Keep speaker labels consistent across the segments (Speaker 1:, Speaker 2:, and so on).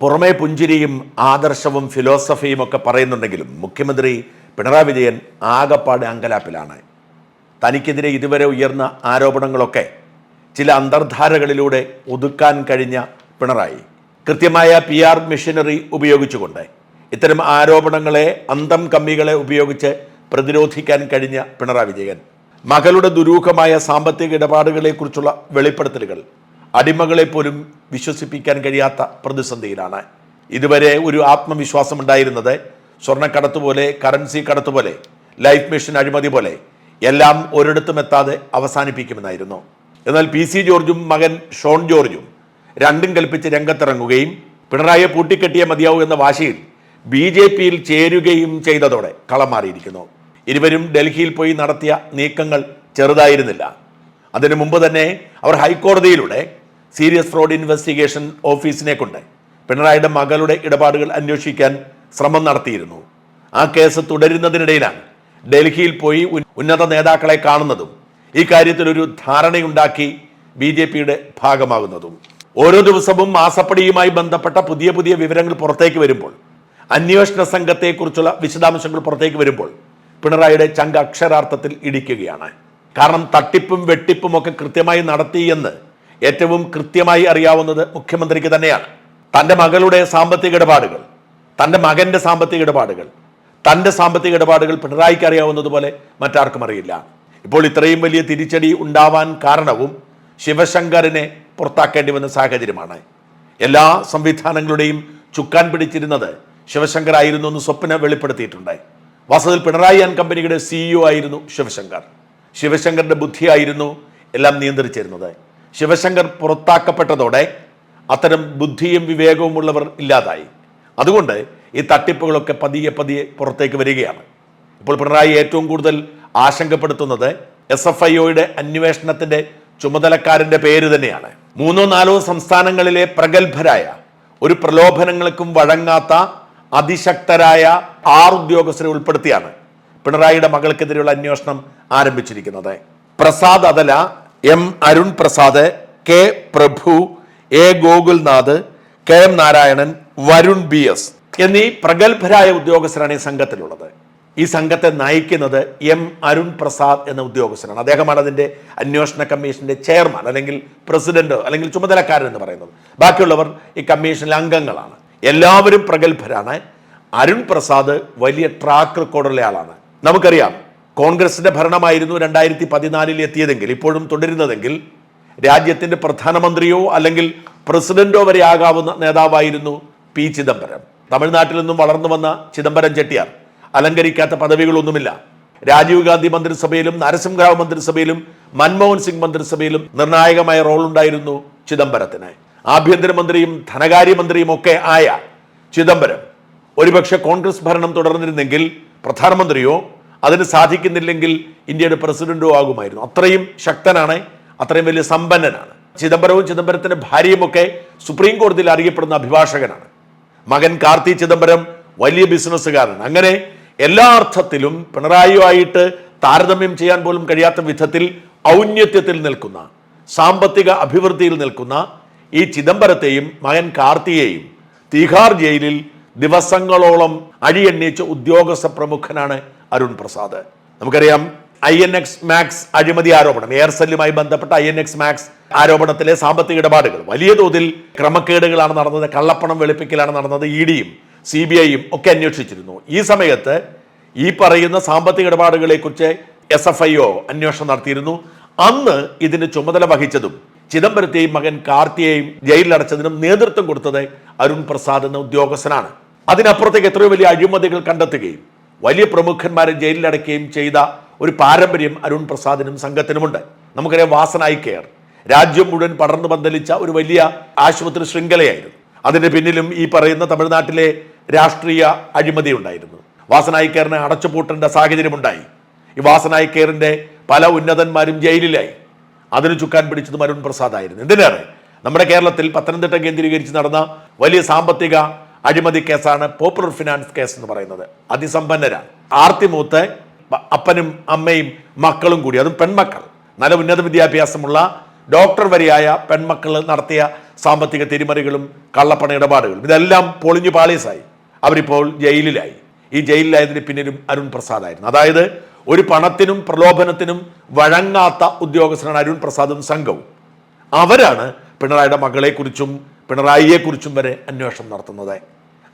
Speaker 1: പുറമേ പുഞ്ചിരിയും ആദർശവും ഫിലോസഫിയും ഒക്കെ പറയുന്നുണ്ടെങ്കിലും മുഖ്യമന്ത്രി പിണറായി വിജയൻ ആകപ്പാട് അങ്കലാപ്പിലാണ്. തനിക്കെതിരെ ഇതുവരെ ഉയർന്ന ആരോപണങ്ങളൊക്കെ ചില അന്തർധാരകളിലൂടെ ഒതുക്കാൻ കഴിഞ്ഞ പിണറായി. കൃത്യമായ പി ആർ മിഷനറി ഉപയോഗിച്ചുകൊണ്ട് ഇത്തരം ആരോപണങ്ങളെ അന്തം കമ്മികളെ ഉപയോഗിച്ച് പ്രതിരോധിക്കാൻ കഴിഞ്ഞ പിണറായി വിജയൻ. മകളുടെ ദുരൂഹമായ സാമ്പത്തിക ഇടപാടുകളെക്കുറിച്ചുള്ള വെളിപ്പെടുത്തലുകൾ അടിമകളെ പോലും വിശ്വസിപ്പിക്കാൻ കഴിയാത്ത പ്രതിസന്ധിയിലാണ്. ഇതുവരെ ഒരു ആത്മവിശ്വാസം ഉണ്ടായിരുന്നത് സ്വർണക്കടത്ത് പോലെ കറൻസി കടത്ത് പോലെ ലൈഫ് മിഷൻ അഴിമതി പോലെ എല്ലാം ഒരിടത്തും എത്താതെ അവസാനിപ്പിക്കുമെന്നായിരുന്നു. എന്നാൽ പി സി ജോർജും മകൻ ഷോൺ ജോർജും രണ്ടും കൽപ്പിച്ച് രംഗത്തിറങ്ങുകയും പിണറായിയെ പൂട്ടിക്കെട്ടിയ മതിയാവൂ എന്ന വാശിയിൽ ബി ജെ പിയിൽ ചേരുകയും ചെയ്തതോടെ കളം മാറിയിരിക്കുന്നു. ഇരുവരും ഡൽഹിയിൽ പോയി നടത്തിയ നീക്കങ്ങൾ ചെറുതായിരുന്നില്ല. അതിനു മുമ്പ് തന്നെ അവർ ഹൈക്കോടതിയിലൂടെ സീരിയസ് ഫ്രോഡ് ഇൻവെസ്റ്റിഗേഷൻ ഓഫീസിനെ കൊണ്ട് പിണറായിയുടെ മകളുടെ ഇടപാടുകൾ അന്വേഷിക്കാൻ ശ്രമം നടത്തിയിരുന്നു. ആ കേസ് തുടരുന്നതിനിടയിലാണ് ഡൽഹിയിൽ പോയി ഉന്നത നേതാക്കളെ കാണുന്നതും ഈ കാര്യത്തിൽ ഒരു ധാരണയുണ്ടാക്കി ബി ജെ പിയുടെ ഭാഗമാകുന്നതും. ഓരോ ദിവസവും മാസപ്പടിയുമായി ബന്ധപ്പെട്ട പുതിയ പുതിയ വിവരങ്ങൾ പുറത്തേക്ക് വരുമ്പോൾ അന്വേഷണ സംഘത്തെക്കുറിച്ചുള്ള വിശദാംശങ്ങൾ പുറത്തേക്ക് വരുമ്പോൾ പിണറായിയുടെ ചങ്ക അക്ഷരാർത്ഥത്തിൽ ഇടിക്കുകയാണ്. കാരണം തട്ടിപ്പും വെട്ടിപ്പും ഒക്കെ കൃത്യമായി നടത്തി എന്ന് ഏറ്റവും കൃത്യമായി അറിയാവുന്നത് മുഖ്യമന്ത്രിക്ക് തന്നെയാണ്. തന്റെ മകളുടെ സാമ്പത്തിക ഇടപാടുകൾ തന്റെ മകന്റെ സാമ്പത്തിക ഇടപാടുകൾ തന്റെ സാമ്പത്തിക ഇടപാടുകൾ പിണറായിക്ക് അറിയാവുന്നതുപോലെ മറ്റാർക്കും അറിയില്ല. ഇപ്പോൾ ഇത്രയും വലിയ തിരിച്ചടി ഉണ്ടാവാൻ കാരണവും ശിവശങ്കറിനെ പുറത്താക്കേണ്ടി വന്ന സാഹചര്യമാണ്. എല്ലാ സംവിധാനങ്ങളുടെയും ചുക്കാൻ പിടിച്ചിരുന്നത് ശിവശങ്കർ ആയിരുന്നു എന്ന് സ്വപ്ന വെളിപ്പെടുത്തിയിട്ടുണ്ട്. വാസ്തവത്തിൽ പിണറായി ആൻഡ് കമ്പനിയുടെ സിഇഒ ആയിരുന്നു ശിവശങ്കർ. ശിവശങ്കറിന്റെ ബുദ്ധിയായിരുന്നു എല്ലാം നിയന്ത്രിച്ചിരുന്നത്. ശിവശങ്കർ പുറത്താക്കപ്പെട്ടതോടെ അത്തരം ബുദ്ധിയും വിവേകവും ഉള്ളവർ ഇല്ലാതായി. അതുകൊണ്ട് ഈ തട്ടിപ്പുകളൊക്കെ പതിയെ പതിയെ പുറത്തേക്ക് വരികയാണ്. ഇപ്പോൾ പിണറായി ഏറ്റവും കൂടുതൽ ആശങ്കപ്പെടുത്തുന്നത് എസ് എഫ് ഐ ഒയുടെ അന്വേഷണത്തിന്റെ ചുമതലക്കാരന്റെ പേര് തന്നെയാണ്. മൂന്നോ നാലോ സംസ്ഥാനങ്ങളിലെ പ്രഗത്ഭരായ ഒരു പ്രലോഭനങ്ങൾക്കും വഴങ്ങാത്ത അതിശക്തരായ ആറ് ഉദ്യോഗസ്ഥരെ ഉൾപ്പെടുത്തിയാണ് പിണറായിയുടെ മകൾക്കെതിരെയുള്ള അന്വേഷണം ആരംഭിച്ചിരിക്കുന്നത്. Prasad അതല M Arun Prasad K Prabhu A Gokulnath K M Narayanan Varun B S എന്നീ പ്രഗത്ഭരായ ഉദ്യോഗസ്ഥരാണ് ഈ സംഘത്തിലുള്ളത്. ഈ സംഘത്തെ നയിക്കുന്നത് എം അരുൺ പ്രസാദ് എന്ന ഉദ്യോഗസ്ഥനാണ്. അദ്ദേഹമാണ് അതിന്റെ അന്വേഷണ കമ്മീഷന്റെ ചെയർമാൻ അല്ലെങ്കിൽ പ്രസിഡന്റ് അല്ലെങ്കിൽ ചുമതലക്കാരൻ എന്ന് പറയുന്നത്. ബാക്കിയുള്ളവർ ഈ കമ്മീഷനിലെ അംഗങ്ങളാണ്. എല്ലാവരും പ്രഗത്ഭരാണ്. അരുൺ പ്രസാദ് വലിയ ട്രാക്ക് റെക്കോർഡുള്ള ആളാണ്. നമുക്കറിയാം കോൺഗ്രസിന്റെ ഭരണമായിരുന്നു രണ്ടായിരത്തി പതിനാലിൽ എത്തിയതെങ്കിൽ ഇപ്പോഴും തുടരുന്നതെങ്കിൽ രാജ്യത്തിന്റെ പ്രധാനമന്ത്രിയോ അല്ലെങ്കിൽ പ്രസിഡന്റോ വരെ ആകാവുന്ന നേതാവായിരുന്നു പി ചിദംബരം. തമിഴ്നാട്ടിൽ നിന്നും വളർന്നു വന്ന ചിദംബരം ചെട്ടിയാർ. അലങ്കരിക്കാത്ത പദവികളൊന്നുമില്ല. രാജീവ് ഗാന്ധി മന്ത്രിസഭയിലും നരസിംഹറാവ് മന്ത്രിസഭയിലും മൻമോഹൻ സിംഗ് മന്ത്രിസഭയിലും നിർണായകമായ റോൾ ഉണ്ടായിരുന്നു ചിദംബരത്തിന്. ആഭ്യന്തരമന്ത്രിയും ധനകാര്യമന്ത്രിയും ഒക്കെ ആയ ചിദംബരം ഒരുപക്ഷെ കോൺഗ്രസ് ഭരണം തുടർന്നിരുന്നെങ്കിൽ പ്രധാനമന്ത്രിയോ അതിന് സാധിക്കുന്നില്ലെങ്കിൽ ഇന്ത്യയുടെ പ്രസിഡന്റോ ആകുമായിരുന്നു. അത്രയും ശക്തനാണ് അത്രയും വലിയ സമ്പന്നനാണ്. ചിദംബരവും ചിദംബരത്തിന്റെ ഭാര്യയുമൊക്കെ സുപ്രീം കോടതിയിൽ അറിയപ്പെടുന്ന അഭിഭാഷകനാണ്. മകൻ കാർത്തി ചിദംബരം വലിയ ബിസിനസ്സുകാരനാണ്. അങ്ങനെ എല്ലാ അർത്ഥത്തിലും പിണറായിയുമായിട്ട് താരതമ്യം ചെയ്യാൻ പോലും കഴിയാത്ത വിധത്തിൽ ഔന്നത്യത്തിൽ നിൽക്കുന്ന സാമ്പത്തിക അഭിവൃദ്ധിയിൽ നിൽക്കുന്ന ഈ ചിദംബരത്തെയും മകൻ കാർത്തിയെയും തീഹാർ ജയിലിൽ ദിവസങ്ങളോളം അഴിയെണ്ണീച്ച ഉദ്യോഗസ്ഥ പ്രമുഖനാണ് അരുൺ പ്രസാദ്. നമുക്കറിയാം ഐ എൻ എക്സ് മാക്സ് അഴിമതി ആരോപണം. എയർസെല്ലുമായി ബന്ധപ്പെട്ട ഐ എൻ എക്സ് മാക്സ് ആരോപണത്തിലെ സാമ്പത്തിക ഇടപാടുകൾ. വലിയ തോതിൽ ക്രമക്കേടുകളാണ് നടന്നത് കള്ളപ്പണം വെളുപ്പിക്കലാണ് നടന്നത് ഇ ഡിയും സി ബി ഐയും ഒക്കെ അന്വേഷിച്ചിരുന്നു. ഈ സമയത്ത് ഈ പറയുന്ന സാമ്പത്തിക ഇടപാടുകളെക്കുറിച്ച് എസ് എഫ് ഐ ഒ അന്വേഷണം നടത്തിയിരുന്നു. അന്ന് ഇതിന് ചുമതല വഹിച്ചതും ചിദംബരത്തെയും മകൻ കാർത്തിയെയും ജയിലിലടച്ചതിനും നേതൃത്വം കൊടുത്തത് അരുൺ പ്രസാദ് എന്ന ഉദ്യോഗസ്ഥനാണ്. അതിനപ്പുറത്തേക്ക് എത്രയോ വലിയ അഴിമതികൾ കണ്ടെത്തുകയും വലിയ പ്രമുഖന്മാരെ ജയിലിലടക്കുകയും ചെയ്ത ഒരു പാരമ്പര്യം അരുൺ പ്രസാദിനും സംഘത്തിനുമുണ്ട്. നമുക്കറിയാം വാസനായി കെയർ രാജ്യം മുഴുവൻ പടർന്നു പന്തലിച്ച ഒരു വലിയ ആശുപത്രി ശൃംഖലയായിരുന്നു. അതിന്റെ പിന്നിലും ഈ പറയുന്ന തമിഴ്നാട്ടിലെ രാഷ്ട്രീയ അഴിമതി ഉണ്ടായിരുന്നു. വാസനായി കെയറിനെ അടച്ചുപൂട്ടേണ്ട സാഹചര്യമുണ്ടായി ഈ വാസനായി കെയറിന്റെ പല ഉന്നതന്മാരും ജയിലിലായി. അതിന് ചുക്കാൻ പിടിച്ചത് അരുൺ പ്രസാദ് ആയിരുന്നു എന്തിനേറെ? നമ്മുടെ കേരളത്തിൽ പത്തനംതിട്ട കേന്ദ്രീകരിച്ച് നടന്ന വലിയ സാമ്പത്തിക അഴിമതി കേസാണ് പോപ്പുലർ ഫിനാൻസ് കേസ് എന്ന് പറയുന്നത്. അതിസമ്പന്നരാണ് ആർത്തിമൂത്ത് അപ്പനും അമ്മയും മക്കളും കൂടി അതും പെൺമക്കൾ. നല്ല ഉന്നത വിദ്യാഭ്യാസമുള്ള ഡോക്ടർ വരെയായ പെൺമക്കൾ നടത്തിയ സാമ്പത്തിക തിരിമറികളും കള്ളപ്പണ ഇടപാടുകളും. ഇതെല്ലാം പൊളിഞ്ഞു പാളീസായി. അവരിപ്പോൾ ജയിലിലായി. ഈ ജയിലിലായതിന് പിന്നിലും അരുൺ പ്രസാദ് ആയിരുന്നു അതായത് ഒരു പണത്തിനും പ്രലോഭനത്തിനും വഴങ്ങാത്ത ഉദ്യോഗസ്ഥനാണ് അരുൺ പ്രസാദും സംഘവും. അവരാണ് പിണറായിയുടെ മകളെക്കുറിച്ചും പിണറായിയെക്കുറിച്ചും വരെ അന്വേഷണം നടത്തുന്നത്.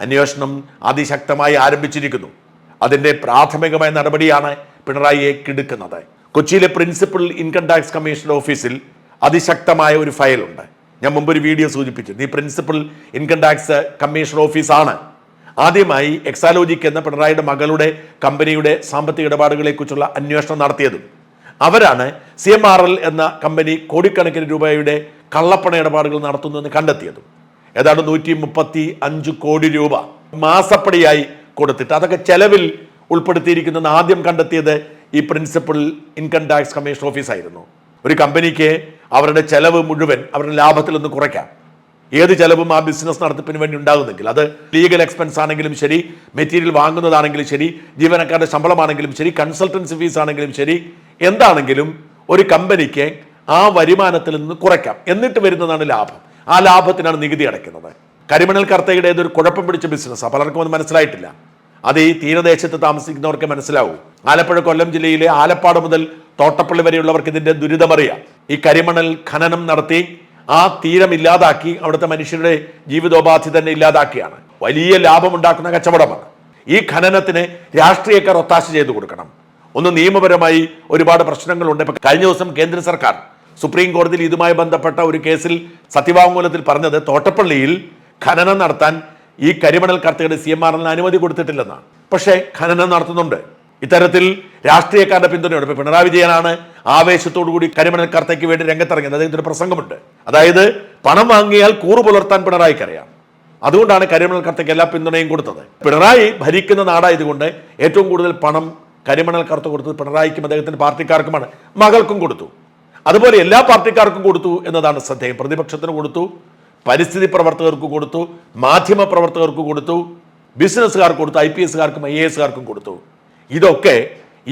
Speaker 1: അന്വേഷണം അതിശക്തമായി ആരംഭിച്ചിരിക്കുന്നു. അതിന്റെ പ്രാഥമികമായ നടപടിയാണ് പിണറായിയെ കിടുക്കുന്നത്. കൊച്ചിയിലെ പ്രിൻസിപ്പൽ ഇൻകം ടാക്സ് കമ്മീഷൻ ഓഫീസിൽ അതിശക്തമായ ഒരു ഫയലുണ്ട്. ഞാൻ മുമ്പ് ഒരു വീഡിയോ സൂചിപ്പിച്ചു. നീ പ്രിൻസിപ്പൽ ഇൻകം ടാക്സ് കമ്മീഷൻ ഓഫീസാണ്. ആദ്യമായി എക്സാലോജിക് എന്ന പിണറായിയുടെ മകളുടെ കമ്പനിയുടെ സാമ്പത്തിക ഇടപാടുകളെക്കുറിച്ചുള്ള അന്വേഷണം നടത്തിയതും. അവരാണ് സി എം ആർ എൽ എന്ന കമ്പനി കോടിക്കണക്കിന് രൂപയുടെ കള്ളപ്പണ ഇടപാടുകൾ നടത്തുന്നുവെന്ന് കണ്ടെത്തിയതും. ഏതാണ്ട് നൂറ്റി മുപ്പത്തി അഞ്ച് കോടി രൂപ മാസപ്പടിയായി കൊടുത്തിട്ട് അതൊക്കെ ചെലവിൽ ഉൾപ്പെടുത്തിയിരിക്കുന്നത് ആദ്യം കണ്ടെത്തിയത് ഈ പ്രിൻസിപ്പൽ ഇൻകം ടാക്സ് കമ്മീഷൻ ഓഫീസായിരുന്നു. ഒരു കമ്പനിക്ക് അവരുടെ ചെലവ് മുഴുവൻ അവരുടെ ലാഭത്തിൽ നിന്ന് കുറയ്ക്കാം. ഏത് ചെലവും ആ ബിസിനസ് നടത്തിപ്പിന് വേണ്ടി ഉണ്ടാകുന്നെങ്കിൽ അത് ലീഗൽ എക്സ്പെൻസ് ആണെങ്കിലും ശരി മെറ്റീരിയൽ വാങ്ങുന്നതാണെങ്കിലും ശരി ജീവനക്കാരുടെ ശമ്പളമാണെങ്കിലും ശരി കൺസൾട്ടൻസി ഫീസ് ആണെങ്കിലും ശരി എന്താണെങ്കിലും ഒരു കമ്പനിക്ക് ആ വരുമാനത്തിൽ നിന്ന് കുറയ്ക്കാം. എന്നിട്ട് വരുന്നതാണ് ലാഭം. ആ ലാഭത്തിനാണ് നികുതി അടയ്ക്കുന്നത്. കരിമണൽ കർത്തയുടെ ഏതൊരു കുഴപ്പം പിടിച്ച ബിസിനസ്സാണ് പലർക്കും അത് മനസ്സിലായിട്ടില്ല. അത് ഈ തീരദേശത്ത് താമസിക്കുന്നവർക്ക് മനസ്സിലാവും. ആലപ്പുഴ കൊല്ലം ജില്ലയിലെ ആലപ്പാട് മുതൽ തോട്ടപ്പള്ളി വരെയുള്ളവർക്ക് ഇതിന്റെ ദുരിതമറിയാം ഈ കരിമണൽ ഖനനം നടത്തി ആ തീരം ഇല്ലാതാക്കി അവിടുത്തെ മനുഷ്യരുടെ ജീവിതോപാധി തന്നെ ഇല്ലാതാക്കിയാണ്. വലിയ ലാഭമുണ്ടാക്കുന്ന കച്ചവടമാണ്. ഈ ഖനനത്തിന് രാഷ്ട്രീയക്കാർ ഒത്താശ ചെയ്തു കൊടുക്കണം. ഒന്ന് നിയമപരമായി ഒരുപാട് പ്രശ്നങ്ങളുണ്ട്. ഇപ്പം കഴിഞ്ഞ ദിവസം കേന്ദ്ര സർക്കാർ സുപ്രീം കോടതിയിൽ ഇതുമായി ബന്ധപ്പെട്ട ഒരു കേസിൽ സത്യവാങ്മൂലത്തിൽ പറഞ്ഞത് തോട്ടപ്പള്ളിയിൽ ഖനനം നടത്താൻ ഈ കരിമണൽ കർത്തകരുടെ സി എം ആറിന് അനുമതി കൊടുത്തിട്ടില്ലെന്നാണ്. പക്ഷേ ഖനനം നടത്തുന്നുണ്ട്. ഇത്തരത്തിൽ രാഷ്ട്രീയക്കാരുടെ പിന്തുണയുണ്ട്. ഇപ്പൊ പിണറായി വിജയനാണ് ആവേശത്തോടു കൂടി കരിമണൽ കർത്തയ്ക്ക് വേണ്ടി രംഗത്തിറങ്ങിയത് അദ്ദേഹത്തിന് ഒരു പ്രസംഗമുണ്ട്. അതായത് പണം വാങ്ങിയാൽ കൂറു പുലർത്താൻ പിണറായിക്കറിയാം. അതുകൊണ്ടാണ് കരിമണൽ കർത്തയ്ക്ക് എല്ലാ പിന്തുണയും കൊടുത്തത്. പിണറായി ഭരിക്കുന്ന നാടായതുകൊണ്ട് ഏറ്റവും കൂടുതൽ പണം കരിമണൽ കർത്ത കൊടുത്തത് പിണറായിക്കും അദ്ദേഹത്തിന്റെ പാർട്ടിക്കാർക്കുമാണ്. മകൾക്കും കൊടുത്തു. അതുപോലെ എല്ലാ പാർട്ടിക്കാർക്കും കൊടുത്തു എന്നതാണ് ശ്രദ്ധേയം. പ്രതിപക്ഷത്തിന് കൊടുത്തു പരിസ്ഥിതി പ്രവർത്തകർക്ക് കൊടുത്തു മാധ്യമ പ്രവർത്തകർക്ക് കൊടുത്തു ബിസിനസ്സുകാർക്ക് കൊടുത്തു ഐ പി എസുകാർക്കും ഐ എ എസുകാർക്കും കൊടുത്തു. ഇതൊക്കെ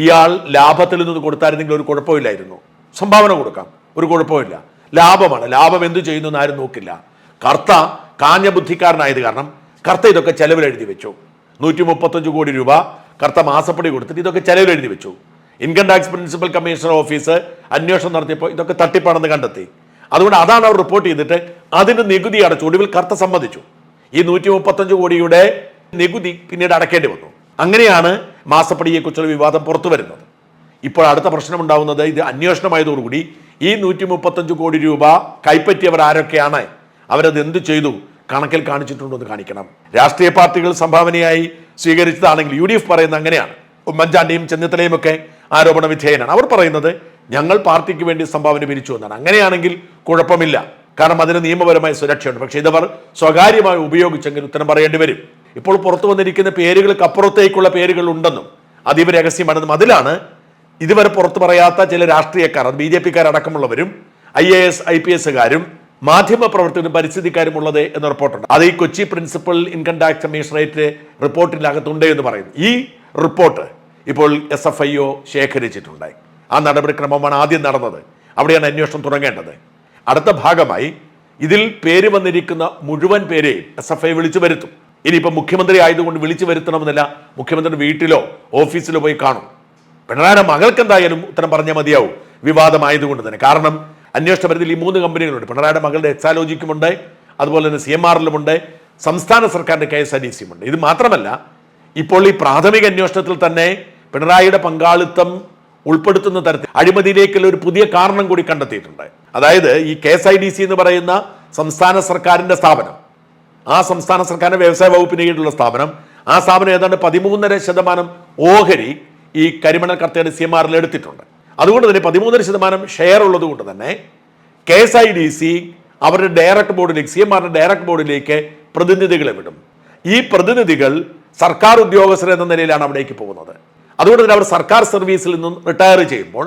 Speaker 1: ഇയാൾ ലാഭത്തിൽ നിന്ന് കൊടുത്തായിരുന്നെങ്കിൽ ഒരു കുഴപ്പമില്ലായിരുന്നു. സംഭാവന കൊടുക്കാം. ഒരു കുഴപ്പമില്ല. ലാഭമാണ്. ലാഭം എന്തു ചെയ്യുന്നു എന്ന് ആരും നോക്കില്ല. കർത്ത കാഞ്ഞ ബുദ്ധിക്കാരനായത് കാരണം കർത്ത ഇതൊക്കെ ചെലവിൽ എഴുതി വെച്ചു. നൂറ്റി മുപ്പത്തഞ്ച് കോടി രൂപ കർത്ത മാസപ്പടി കൊടുത്തിട്ട് ഇതൊക്കെ ചെലവിൽ എഴുതി വെച്ചു. Income tax principal commissioner office അന്വേഷണം നടത്തിയപ്പോൾ ഇതൊക്കെ തട്ടിപ്പാണെന്ന് കണ്ടെത്തി. അതുകൊണ്ട് അതാണ് അവർ റിപ്പോർട്ട് ചെയ്തിട്ട് അതിന് നികുതി അടച്ചു. ഒടുവിൽ കർത്ത സമ്മതിച്ചു. ഈ നൂറ്റി മുപ്പത്തഞ്ച് കോടിയുടെ നികുതി പിന്നീട് അടക്കേണ്ടി വന്നു. അങ്ങനെയാണ് മാസപ്പടിയെക്കുറിച്ചുള്ള വിവാദം പുറത്തു വരുന്നത്. ഇപ്പോൾ അടുത്ത പ്രശ്നം ഉണ്ടാവുന്നത് ഇത് അന്വേഷണമായതോടുകൂടി ഈ നൂറ്റി മുപ്പത്തഞ്ച് കോടി രൂപ കൈപ്പറ്റിയവർ ആരൊക്കെയാണ്? അവരത് എന്ത് ചെയ്തു? കണക്കിൽ കാണിച്ചിട്ടുണ്ടോ എന്ന് കാണിക്കണം. രാഷ്ട്രീയ പാർട്ടികൾ സംഭാവനയായി സ്വീകരിച്ചതാണെങ്കിൽ യു ഡി എഫ് പറയുന്നത് അങ്ങനെയാണ്. ഉമ്മൻചാണ്ടിയും ചെന്നിത്തലയും ഒക്കെ ആരോപണ വിധേയനാണ്. അവർ പറയുന്നത് ഞങ്ങൾ പാർട്ടിക്ക് വേണ്ടി സംഭാവന പിരിച്ചു എന്നാണ്. അങ്ങനെയാണെങ്കിൽ കുഴപ്പമില്ല. കാരണം അതിന് നിയമപരമായ സുരക്ഷയുണ്ട്. പക്ഷേ ഇതവർ സ്വകാര്യമായി ഉപയോഗിച്ചെങ്കിൽ ഉത്തരം പറയേണ്ടി വരും. ഇപ്പോൾ പുറത്തു വന്നിരിക്കുന്ന പേരുകൾക്ക് അപ്പുറത്തേക്കുള്ള പേരുകൾ ഉണ്ടെന്നും അതീവ രഹസ്യമാണെന്നും അതിലാണ് ഇതുവരെ പുറത്തു പറയാത്ത ചില രാഷ്ട്രീയക്കാർ അത് B J പിക്കാരടക്കമുള്ളവരും I A S I P എസുകാരും മാധ്യമ പ്രവർത്തകരും പരിസ്ഥിതിക്കാരും ഉള്ളത് എന്ന റിപ്പോർട്ടുണ്ട്. അത് ഈ കൊച്ചി പ്രിൻസിപ്പൽ ഇൻകം ടാക്സ് കമ്മീഷണറേറ്റ് റിപ്പോർട്ടിനകത്തുണ്ട് എന്ന് പറയുന്നു. ഈ റിപ്പോർട്ട് ഇപ്പോൾ എസ് എഫ് ഐ ഒ ശേഖരിച്ചിട്ടുണ്ട് ആ നടപടിക്രമമാണ് ആദ്യം നടന്നത്. അവിടെയാണ് അന്വേഷണം തുടങ്ങേണ്ടത്. അടുത്ത ഭാഗമായി ഇതിൽ പേര് വന്നിരിക്കുന്ന മുഴുവൻ പേരെയും എസ് എഫ് ഐ വിളിച്ചു വരുത്തും. ഇനിയിപ്പോൾ മുഖ്യമന്ത്രി ആയതുകൊണ്ട് വിളിച്ചു വരുത്തണമെന്നില്ല മുഖ്യമന്ത്രിയുടെ വീട്ടിലോ ഓഫീസിലോ പോയി കാണും. പിണറായിയുടെ മകൾക്ക് എന്തായാലും ഉത്തരം പറഞ്ഞാൽ മതിയാവും. വിവാദമായതുകൊണ്ട് തന്നെ. കാരണം അന്വേഷണ പരിധിയിൽ ഈ മൂന്ന് കമ്പനികളുണ്ട്. പിണറായിയുടെ മകളുടെ എക്സാലോജിക്കുമുണ്ട് അതുപോലെ തന്നെ സി എം ആറിലുമുണ്ട് സംസ്ഥാന സർക്കാരിന്റെ കെ എസ് ആർ ഡി സിയുമുണ്ട് ഇത് മാത്രമല്ല ഇപ്പോൾ ഈ പ്രാഥമിക അന്വേഷണത്തിൽ തന്നെ പിണറായിയുടെ പങ്കാളിത്തം ഉൾപ്പെടുത്തുന്ന തരത്തിൽ അഴിമതിയിലേക്കുള്ള ഒരു പുതിയ കാരണം കൂടി കണ്ടെത്തിയിട്ടുണ്ട്. അതായത് ഈ K S I D C എന്ന് പറയുന്ന സംസ്ഥാന സർക്കാരിന്റെ സ്ഥാപനം. ആ സംസ്ഥാന സർക്കാരിന്റെ വ്യവസായ വകുപ്പിന് കീഴിലുള്ള സ്ഥാപനം. ആ സ്ഥാപനം ഏതാണ്ട് പതിമൂന്നര ശതമാനം ഓഹരി ഈ കരിമണൽ കർത്തയുടെ സി എം ആറിൽ എടുത്തിട്ടുണ്ട്. അതുകൊണ്ട് തന്നെ പതിമൂന്നര ശതമാനം ഷെയർ ഉള്ളത് കൊണ്ട് തന്നെ K S I D C അവരുടെ ഡയറക്ട് ബോർഡിലേക്ക് സി എം ആറിന്റെ ഡയറക്ട് ബോർഡിലേക്ക് പ്രതിനിധികളെ വിടും. ഈ പ്രതിനിധികൾ സർക്കാർ ഉദ്യോഗസ്ഥർ എന്ന നിലയിലാണ് അവിടേക്ക് പോകുന്നത്. അതുകൊണ്ട് തന്നെ അവർ സർക്കാർ സർവീസിൽ നിന്നും റിട്ടയർ ചെയ്യുമ്പോൾ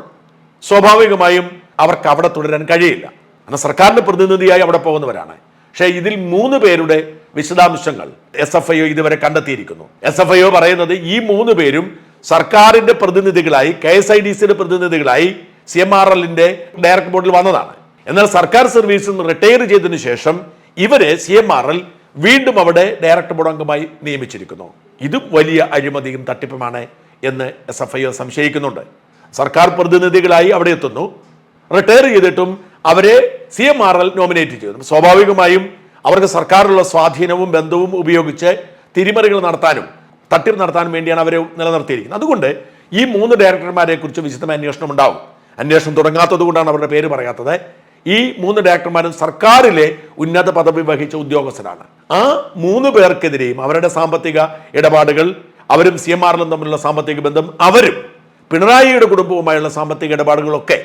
Speaker 1: സ്വാഭാവികമായും അവർക്ക് അവിടെ തുടരാൻ കഴിയില്ല. കാരണം സർക്കാരിന്റെ പ്രതിനിധിയായി അവിടെ പോകുന്നവരാണ്. പക്ഷേ ഇതിൽ മൂന്ന് പേരുടെ വിശദാംശങ്ങൾ എസ് എഫ് ഐ ഇതുവരെ കണ്ടെത്തിയിരിക്കുന്നു. എസ് എഫ് ഐ പറയുന്നത് ഈ മൂന്ന് പേരും സർക്കാരിന്റെ പ്രതിനിധികളായി കെ എസ് ഐ ഡി സിയുടെ പ്രതിനിധികളായി സി എം ആർ എല്ലിന്റെ ഡയറക്ടർ ബോർഡിൽ വന്നതാണ്. എന്നാൽ സർക്കാർ സർവീസിൽ നിന്ന് റിട്ടയർ ചെയ്തതിനു ശേഷം ഇവരെ സി എം ആർ എൽ വീണ്ടും അവിടെ ഡയറക്ടർ ബോർഡ് അംഗമായി നിയമിച്ചിരിക്കുന്നു. ഇതും വലിയ അഴിമതിയും തട്ടിപ്പുമാണ്. എന്ന് എസ് എഫ് ഐ സംശയിക്കുന്നുണ്ട്. സർക്കാർ പ്രതിനിധികളായി അവിടെ എത്തുന്നു. റിട്ടയർ ചെയ്തിട്ടും അവരെ C M R L nominate ചെയ്തു. സ്വാഭാവികമായും അവർക്ക് സർക്കാരിലുള്ള സ്വാധീനവും ബന്ധവും ഉപയോഗിച്ച് തിരിമറികൾ നടത്താനും തട്ടിപ്പ് നടത്താനും വേണ്ടിയാണ് അവരെ നിലനിർത്തിയിരിക്കുന്നത്. അതുകൊണ്ട് ഈ മൂന്ന് ഡയറക്ടർമാരെ കുറിച്ച് വിശദമായ അന്വേഷണം ഉണ്ടാവും. അന്വേഷണം തുടങ്ങാത്തത് കൊണ്ടാണ് അവരുടെ പേര് പറയാത്തത്. ഈ മൂന്ന് ഡയറക്ടർമാരും സർക്കാരിലെ ഉന്നത പദവി വഹിച്ച ഉദ്യോഗസ്ഥരാണ്. ആ മൂന്ന് പേർക്കെതിരെയും അവരുടെ സാമ്പത്തിക ഇടപാടുകൾ അവരും സി എം ആറിലും തമ്മിലുള്ള സാമ്പത്തിക ബന്ധം അവരും പിണറായിയുടെ കുടുംബവുമായുള്ള സാമ്പത്തിക ഇടപാടുകളൊക്കെ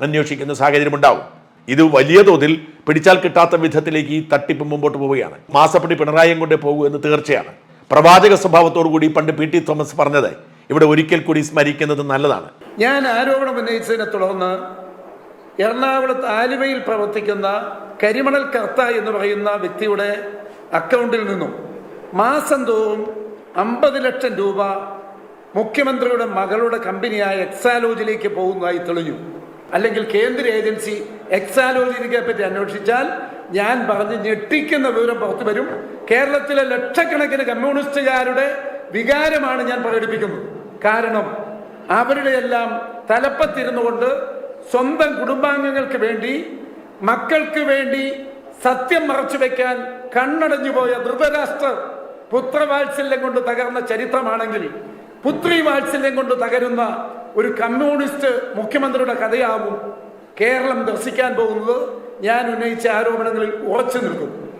Speaker 1: അന്വേഷിക്കുന്ന സാഹചര്യമുണ്ടാവും. ഇത് വലിയ തോതിൽ പിടിച്ചാൽ കിട്ടാത്ത വിധത്തിലേക്ക് ഈ തട്ടിപ്പ് മുമ്പോട്ട് പോവുകയാണ്. മാസപ്പടി പിണറായിയും കൊണ്ടേ പോകൂ എന്ന് തീർച്ചയാണ്. പ്രവാചക സ്വഭാവത്തോടു കൂടി പണ്ട് പി ടി തോമസ് പറഞ്ഞത് ഇവിടെ ഒരിക്കൽ കൂടി സ്മരിക്കുന്നത് നല്ലതാണ്.
Speaker 2: ഞാൻ ആരോപണം ഉന്നയിച്ചതിനെ തുടർന്ന് എറണാകുളത്ത് ആലുവയിൽ പ്രവർത്തിക്കുന്ന കരിമണൽ കർത്ത എന്ന് പറയുന്ന വ്യക്തിയുടെ അക്കൗണ്ടിൽ നിന്നും മാസം തോറും അമ്പത് ലക്ഷം രൂപ മുഖ്യമന്ത്രിയുടെ മകളുടെ കമ്പനിയായ എക്സാലോജിലേക്ക് പോകുന്നതായി തെളിഞ്ഞു. അല്ലെങ്കിൽ കേന്ദ്ര ഏജൻസി എക്സാലോജിനെ പറ്റി അന്വേഷിച്ചാൽ ഞാൻ പറഞ്ഞ് ഞെട്ടിക്കുന്ന വിവരം പുറത്തു വരും. കേരളത്തിലെ ലക്ഷക്കണക്കിന് കമ്മ്യൂണിസ്റ്റുകാരുടെ വികാരമാണ് ഞാൻ പ്രകടിപ്പിക്കുന്നത്. കാരണം അവരുടെ എല്ലാം തലപ്പത്തിരുന്നു കൊണ്ട് സ്വന്തം കുടുംബാംഗങ്ങൾക്ക് വേണ്ടി മക്കൾക്ക് വേണ്ടി സത്യം മറച്ചു വെക്കാൻ കണ്ണടഞ്ഞു പോയ ധൃതരാഷ്ട്രർ പുത്രവാത്സല്യം കൊണ്ട് തകർന്ന ചരിത്രമാണെങ്കിൽ പുത്രി വാത്സല്യം കൊണ്ട് തകരുന്ന ഒരു കമ്മ്യൂണിസ്റ്റ് മുഖ്യമന്ത്രിയുടെ കഥയാവും കേരളം ദർശിക്കാൻ പോകുന്നത്. ഞാൻ ഉന്നയിച്ച ആരോപണങ്ങളിൽ ഉറച്ചു നിൽക്കുന്നു